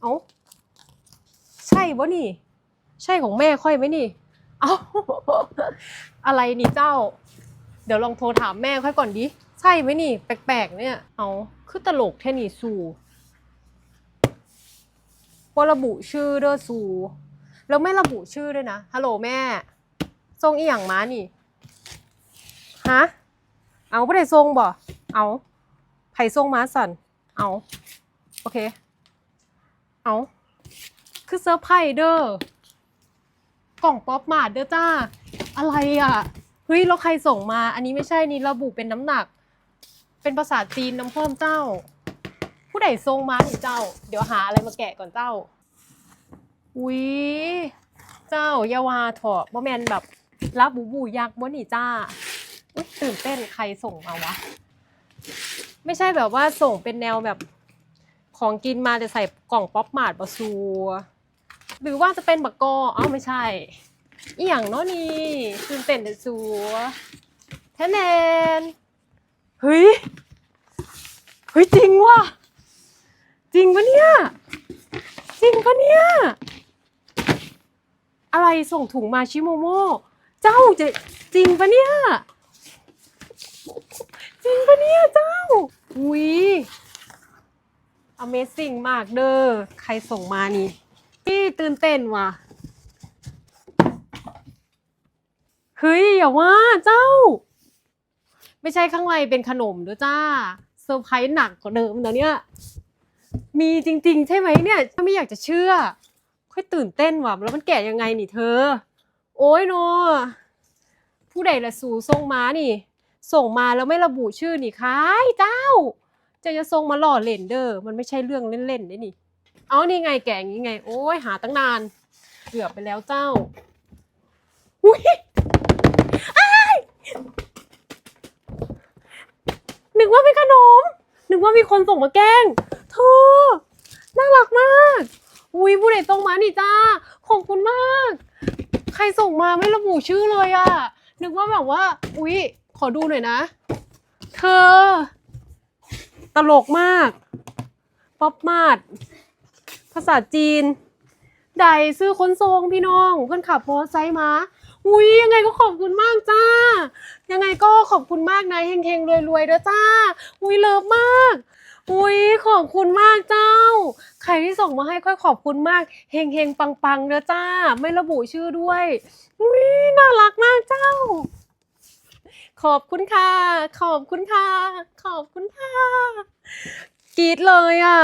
เอ้า ใช่บ่นี่ ใช่ของแม่ค่อยไหมนี่ เอ้า อะไรนี่เจ้า เดี๋ยวลองโทรถามแม่ค่อยก่อนดิ ใช่ไหมนี่ แปลกๆ เนี่ย เอาคือตลกแท่นี่สูว่าระบุชื่อเด้อสู แล้วไม่ระบุชื่อด้วยนะ ฮัลโหลแม่ ทรงอีหยังมานี่ ฮะ เอาไม่ได้ทรงบ่ เอาไผ่ทรงมาสั่น เอา โอเค เอาคือเซอร์ไพรส์เด้อกล่องป๊อปมาดเด้อจ้า อะไรอะ เฮ้ยแล้วใครส่งมา อันนี้ไม่ใช่นี่ระบุเป็นน้ำหนัก เป็นภาษาจีนน้ำเพิ่มเจ้า ผู้ใดทรงมาถึงเจ้า เดี๋ยวหาอะไรมาแกะก่อนเจ้าอุ๊ยเจ้าอยาวาเถอะบ่แมนแบบรับบูบูยักษ์บ่นี่จ้าอุ๊ยตื่นเต้นใครส่งมาวะ ไม่ใช่แบบว่าส่งเป็นแนวแบบ ของกินมาแต่ใส่กล่องป๊อปมาดบะซูหรือว่าจะเป็นบักกอเอ้าไม่ใช่อีหยังเนาะนี่ตื่นเต้นแต่สัวแทนแนนเฮ้ยเฮ้ยจริงว่ะจริงปะเนี่ย จริงปะเนี่ย อะไรส่งถุงมาชิโมโมเจ้าจะจริงปะเนี่ย จริงปะเนี่ยเจ้าอุ้ย Amazing มากเด้อ ใครส่งมานี่พี่ตื่นเต้นว่ะ เฮ้ย อย่าว่าเจ้า ไม่ใช่ข้างในเป็นขนมด้วยจ้า เซอร์ไพรส์หนักกว่าเดิมนะเนี่ย มีจริง ๆ ใช่ไหมเนี่ย ไม่อยากจะเชื่อ ค่อยตื่นเต้นว่ะ แล้วมันแกะยังไงนี่เธอ โอ้ยเนอผู้ใดละสู่ส่งมานี่ ส่งมาแล้วไม่ระบุชื่อนี่คายเจ้า จะจะส่งมาหล่อเล่นเด้อมันไม่ใช่เรื่องเล่นๆได้นี่ เอานี่ไงแก่งนี้ไง โอ้ยหาตั้งนาน เกือบไปแล้วเจ้าอุ้ยอ้ายนึกว่าเป็นขนม นึกว่ามีคนส่งมาแกล้งเธอน่ารักมาก อุ้ยผู้ใดส่งมานี่จ้า ขอบคุณมาก ใครส่งมาไม่ระบุชื่อเลยอะนึกว่าแบบว่า อุ้ยขอดูหน่อยนะ เธอ ตลกมาก ป๊อปมาด ภาษาจีนใดซื้อคนทรงพี่น้อง เพื่อนขับโพสไซส์มา อุ้ยยังไงก็ขอบคุณมากจ้า ยังไงก็ขอบคุณมากนะเฮงๆรวยๆเด้อจ้า อุ้ยเลิฟมาก อุ้ยขอบคุณมากเจ้า ใครที่ส่งมาให้ค่อยขอบคุณมาก เฮงเฮงปังปังๆเด้อจ้า ไม่ระบุชื่อด้วย อุ้ยน่ารักมากเจ้า ขอบคุณค่ะ ขอบคุณค่ะ ขอบคุณค่ะกรีดเลยอะ